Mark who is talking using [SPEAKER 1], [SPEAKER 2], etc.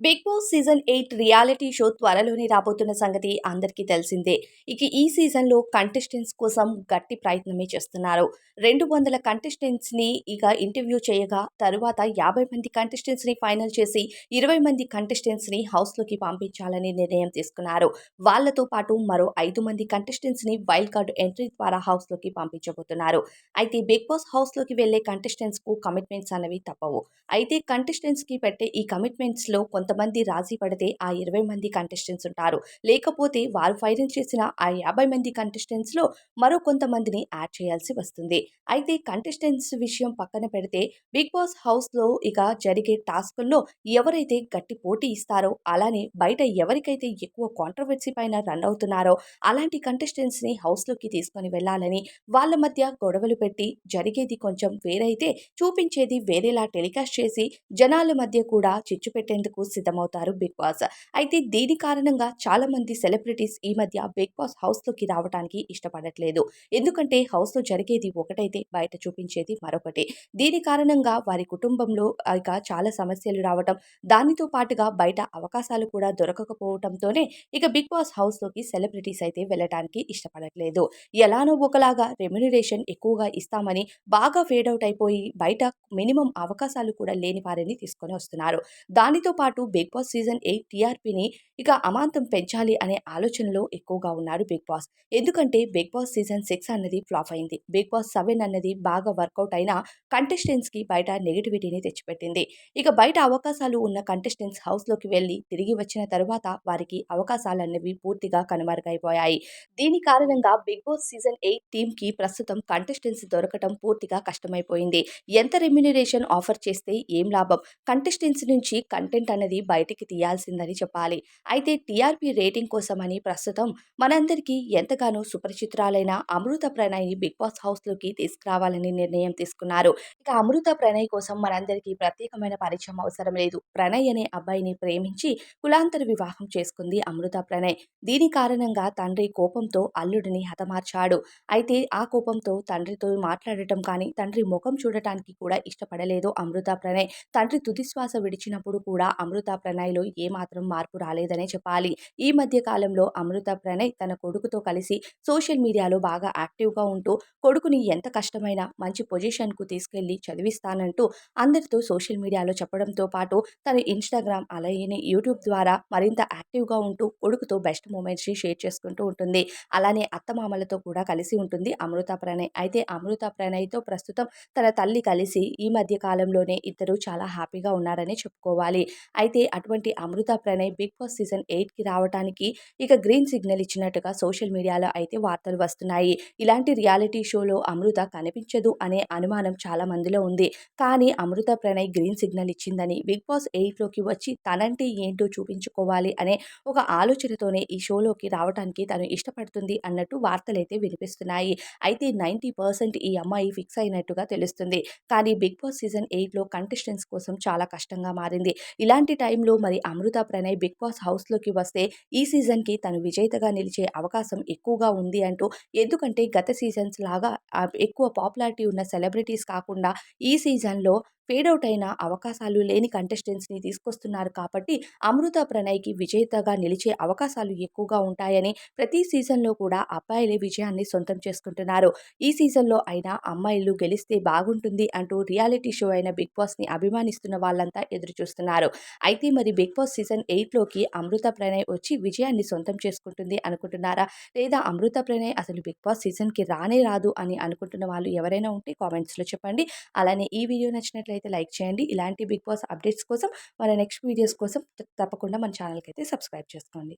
[SPEAKER 1] Bigg Boss season eight reality show త్వరలోనే రాబోతున్న సంగతి అందరికీ తెలిసిందే. ఇక ఈ సీజన్లో కంటెస్టెంట్స్ కోసం గట్టి ప్రయత్నమే చేస్తున్నారు. రెండు వందల కంటెస్టెంట్స్ని ఇక ఇంటర్వ్యూ చేయగా తరువాత యాభై మంది కంటెస్టెంట్స్ని ఫైనల్ చేసి ఇరవై మంది కంటెస్టెంట్స్ని హౌస్లోకి పంపించాలని నిర్ణయం తీసుకున్నారు. వాళ్ళతో పాటు మరో ఐదు మంది కంటెస్టెంట్స్ని వైల్డ్ కార్డు ఎంట్రీ ద్వారా హౌస్లోకి పంపించబోతున్నారు. అయితే బిగ్ బాస్ హౌస్లోకి వెళ్ళే కంటెస్టెంట్స్కు కమిట్మెంట్స్ అనేవి తప్పవు. అయితే కంటెస్టెంట్స్కి పెట్టే ఈ కమిట్మెంట్స్లో కొంత కొంతమంది రాజీ పడితే ఆ ఇరవై మంది కంటెస్టెంట్స్ ఉంటారు. లేకపోతే వారు ఫైరింగ్ చేసిన ఆ యాభై మంది కంటెస్టెంట్స్లో మరో కొంతమందిని యాడ్ చేయాల్సి వస్తుంది. అయితే కంటెస్టెంట్స్ విషయం పక్కన పెడితే బిగ్ బాస్ హౌస్లో ఇక జరిగే టాస్కుల్లో ఎవరైతే గట్టి పోటీ ఇస్తారో అలానే బయట ఎవరికైతే ఎక్కువ కాంట్రవర్సీ పైన రన్ అవుతున్నారో అలాంటి కంటెస్టెంట్స్ని హౌస్లోకి తీసుకొని వెళ్ళాలని వాళ్ళ మధ్య గొడవలు పెట్టి జరిగేది కొంచెం వేరైతే చూపించేది వేరేలా టెలికాస్ట్ చేసి జనాల మధ్య కూడా చిచ్చు పెట్టేందుకు సిద్ధమవుతారు బిగ్ బాస్. అయితే దీని కారణంగా చాలా మంది సెలబ్రిటీస్ ఈ మధ్య బిగ్ బాస్ హౌస్లోకి రావడానికి ఇష్టపడట్లేదు. ఎందుకంటే హౌస్లో జరిగేది ఒకటైతే బయట చూపించేది మరొకటి. దీని కారణంగా వారి కుటుంబంలో ఇక చాలా సమస్యలు రావటం దానితో పాటుగా బయట అవకాశాలు కూడా దొరకకపోవటంతోనే ఇక బిగ్ బాస్ హౌస్లోకి సెలబ్రిటీస్ అయితే వెళ్ళటానికి ఇష్టపడట్లేదు. ఎలానో ఒకలాగా రెమ్యునరేషన్ ఎక్కువగా ఇస్తామని బాగా ఫేడ్ అవుట్ అయిపోయి బయట మినిమం అవకాశాలు కూడా లేని వారిని తీసుకొని వస్తున్నారు. దానితో పాటు బిగ్ బాస్ సీజన్ ఎయిట్ టీఆర్పీని ఇక అమాంతం పెంచాలి అనే ఆలోచనలో ఎక్కువగా ఉన్నారు బిగ్ బాస్. ఎందుకంటే బిగ్ బాస్ సీజన్ సిక్స్ అన్నది ఫ్లాప్ అయింది. బిగ్ బాస్ సెవెన్ అన్నది బాగా వర్కౌట్ అయిన కంటెస్టెంట్స్కి బయట నెగిటివిటీని తెచ్చిపెట్టింది. ఇక బయట అవకాశాలు ఉన్న కంటెస్టెంట్స్ హౌస్లోకి వెళ్ళి తిరిగి వచ్చిన తరువాత వారికి అవకాశాలు అన్నవి పూర్తిగా కనుమరుగైపోయాయి. దీని కారణంగా బిగ్ బాస్ సీజన్ ఎయిట్ టీమ్కి ప్రస్తుతం కంటెస్టెంట్స్ దొరకటం పూర్తిగా కష్టమైపోయింది. ఎంత రెమ్యునరేషన్ ఆఫర్ చేస్తే ఏం లాభం? కంటెస్టెంట్స్ నుంచి కంటెంట్ అనేది బయటికి తీయాల్సిందని చెప్పాలి. అయితే టీఆర్పీ రేటింగ్ కోసమని ప్రస్తుతం మనందరికీ ఎంతగానో సుపరిచిత్రాలైన అమృత ప్రణయ్ని బిగ్ బాస్ హౌస్లోకి తీసుకురావాలని నిర్ణయం తీసుకున్నారు. ఇక అమృత ప్రణయ్ కోసం మనందరికీ ప్రత్యేకమైన పరిచయం అవసరం లేదు. ప్రణయ్ అనే అబ్బాయిని ప్రేమించి కులాంతర వివాహం చేసుకుంది అమృత ప్రణయ్. దీని కారణంగా తండ్రి కోపంతో అల్లుడిని హతమార్చాడు. అయితే ఆ కోపంతో తండ్రితో మాట్లాడటం కానీ తండ్రి ముఖం చూడటానికి కూడా ఇష్టపడలేదు అమృత ప్రణయ్. తండ్రి తుదిశ్వాస విడిచినప్పుడు కూడా అమృత ప్రణయ్లో ఏమాత్రం మార్పు రాలేదనే చెప్పాలి. ఈ మధ్య కాలంలో అమృత ప్రణయ్ తన కొడుకుతో కలిసి సోషల్ మీడియాలో బాగా యాక్టివ్గా ఉంటూ కొడుకుని ఎంత కష్టమైనా మంచి పొజిషన్కు తీసుకెళ్ళి చదివిస్తానంటూ అందరితో సోషల్ మీడియాలో చెప్పడంతో పాటు తన ఇన్స్టాగ్రామ్ అలాగే యూట్యూబ్ ద్వారా మరింత యాక్టివ్గా ఉంటూ కొడుకుతో బెస్ట్ మూమెంట్స్ని షేర్ చేసుకుంటూ ఉంటుంది. అలానే అత్తమామలతో కూడా కలిసి ఉంటుంది అమృత ప్రణయ్. అయితే అమృత ప్రణయ్తో ప్రస్తుతం తన తల్లి కలిసి ఈ మధ్య కాలంలోనే ఇద్దరు చాలా హ్యాపీగా ఉన్నారని చెప్పుకోవాలి. అయితే అయితే అటువంటి Amrutha Pranay Bigg Boss season ఎయిట్కి రావడానికి ఇక గ్రీన్ సిగ్నల్ ఇచ్చినట్టుగా సోషల్ మీడియాలో అయితే వార్తలు వస్తున్నాయి. ఇలాంటి రియాలిటీ షోలో అమృత కనిపించదు అనే అనుమానం చాలా మందిలో ఉంది. కానీ అమృత ప్రణయ్ గ్రీన్ సిగ్నల్ ఇచ్చిందని బిగ్ బాస్ ఎయిట్లోకి వచ్చి తనంటే ఏంటో చూపించుకోవాలి అనే ఒక ఆలోచనతోనే ఈ షోలోకి రావడానికి తను ఇష్టపడుతుంది అన్నట్టు వార్తలైతే వినిపిస్తున్నాయి. అయితే నైంటీ పర్సెంట్ ఈ అమ్మాయి ఫిక్స్ అయినట్టుగా తెలుస్తుంది. కానీ బిగ్ బాస్ సీజన్ ఎయిట్లో కంటెస్టెంట్స్ కోసం చాలా కష్టంగా మారింది. ఇలాంటి టైంలో మరి అమృత ప్రణయ్ బిగ్ బాస్ హౌస్లోకి వస్తే ఈ సీజన్కి తను విజేతగా నిలిచే అవకాశం ఎక్కువగా ఉంది అంటూ ఎందుకంటే గత సీజన్స్ లాగా ఎక్కువ పాపులారిటీ ఉన్న సెలబ్రిటీస్ కాకుండా ఈ సీజన్లో ఫేడౌట్ అయిన అవకాశాలు లేని కంటెస్టెంట్స్ని తీసుకొస్తున్నారు కాబట్టి అమృత ప్రణయ్కి విజేతగా నిలిచే అవకాశాలు ఎక్కువగా ఉంటాయని ప్రతి సీజన్లో కూడా అబ్బాయిలే విజయాన్ని సొంతం చేసుకుంటున్నారు. ఈ సీజన్లో అయినా అమ్మాయిలు గెలిస్తే బాగుంటుంది అంటూ రియాలిటీ షో అయిన బిగ్ బాస్ని అభిమానిస్తున్న వాళ్ళంతా ఎదురు చూస్తున్నారు అయితే మరి బిగ్ బాస్ సీజన్ ఎయిట్లోకి అమృత ప్రణయ్ వచ్చి విజయాన్ని సొంతం చేసుకుంటుంది అనుకుంటున్నారా? లేదా అమృత ప్రణయ్ అసలు బిగ్ బాస్ సీజన్కి రానే రాదు అని అనుకుంటున్న వాళ్ళు ఎవరైనా ఉంటే కామెంట్స్లో చెప్పండి. అలానే ఈ వీడియో నచ్చినట్లయితే లైక్ చేయండి. ఇలాంటి బిగ్ బాస్ అప్డేట్స్ కోసం మన నెక్స్ట్ వీడియోస్ కోసం తప్పకుండా మన ఛానల్కి అయితే సబ్స్క్రైబ్ చేసుకోండి.